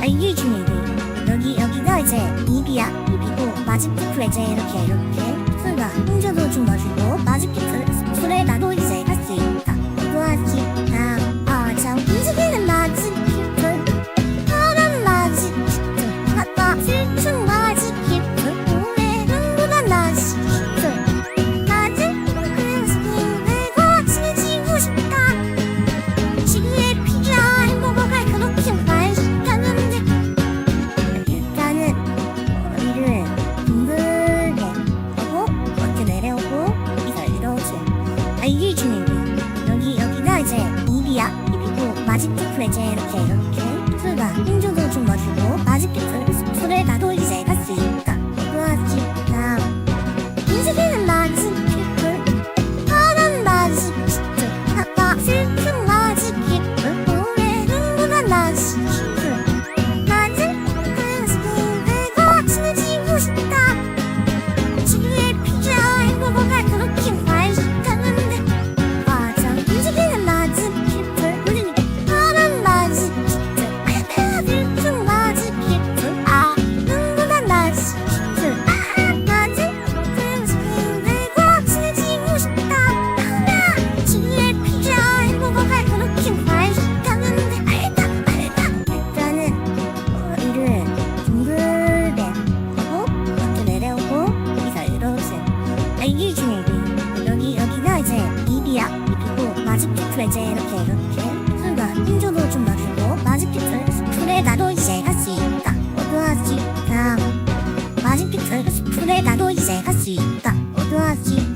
알려주네요. 여기 여기가 이제 입이야 입이고 마지피크 이제 이렇게 이렇게 술과 홍조도 좀 넣어주고 마지피크 술에 나도 알려주네요. 여기 여기가 이제 입이야. 입이고 마지막 이제 이렇게 이렇게. 이제 이렇게 이렇게. 술과 음주도 좀 마시고 마지피트 스프레 나도 이제 할 수 있다. 오도하지 다. 마지피트 스프레 나도 이제 할 수 있다. 오도하지